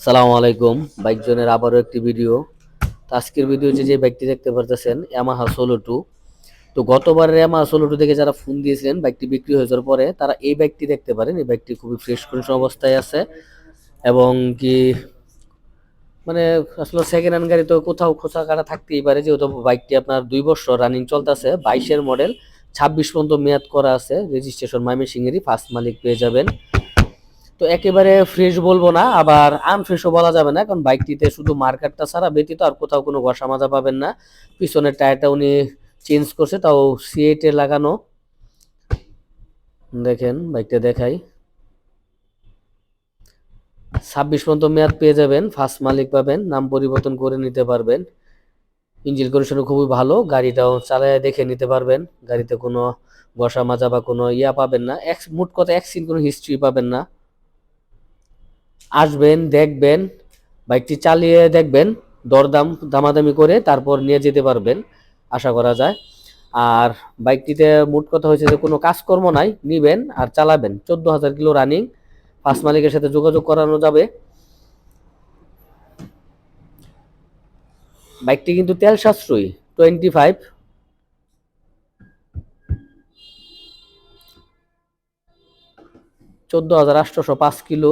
সালামু আলাইকুম। বাইক জনের আবারও একটি ভিডিও। তো আজকের ভিডিও যে বাইকটি দেখতে পারতেছেন ইয়ামাহা সোলো টু তো গতবারের ইয়ামাহা সোলো টু থেকে যারা ফোন দিয়েছিলেন, বাইকটি বিক্রি হয়ে যাওয়ার পরে তারা এই বাইকটি দেখতে পারেন। এই বাইকটি খুবই ফ্রেশ কন্ডিশন অবস্থায় আছে। এবং কি মানে আসলে সেকেন্ড হ্যান্ড গাড়ি তো কোথাও খোঁচা কাটা থাকতেই পারে, যেহেতু বাইকটি আপনার দুই বছর রানিং চলতেছে। বাইশের মডেল ছাব্বিশ পর্যন্ত মেয়াদ করা আছে। রেজিস্ট্রেশন ময়মনসিংহেরই ফার্স্ট মালিক পেয়ে যাবেন। তো একেবারে ফ্রেশ বলব না, আবার আনফ্রেশও বলা যাবে না, কারণ বাইকটিতে শুধু মার্কেটটা ছাড়া ব্যতীত আর কোথাও কোনো ঘষা মাজা পাবেন না। পিছনের টায়ারটা উনি চেঞ্জ করছে, তাও সিএটে লাগানো। দেখেন, বাইকটা দেখাই। ছাব্বিশ পর্যন্ত মেয়াদ পেয়ে যাবেন ফার্স্ট মালিক পাবেন, নাম পরিবর্তন করে নিতে পারবেন। ইঞ্জিন কন্ডিশন খুবই ভালো, গাড়িটাও চালায় দেখে নিতে পারবেন, গাড়িতে কোনো ঘষা মাজা বা কোনো ইয়া পাবেন না। এক, মোট কথা অ্যাক্সিডেন্ট কোনো হিস্ট্রি পাবেন না। আসবেন, দেখবেন বাইকটি চালিয়ে দেখবেন, দরদাম, দামাদামি করে তারপর নিয়ে যেতে পারবেন, আশা করা যায়। আর বাইকটিতে মোট কথা হয়েছে যে কোনো কাজকর্ম নাই, নিবেন আর চালাবেন। চোদ্দ হাজার কিলো রানিং ফার্স্ট মালিকের সাথে যোগাযোগ করানো যাবে। বাইকটি কিন্তু তেল সাশ্রয়ী টোয়েন্টি ফাইভ চোদ্দ হাজার আটশোশো পাঁচ কিলো।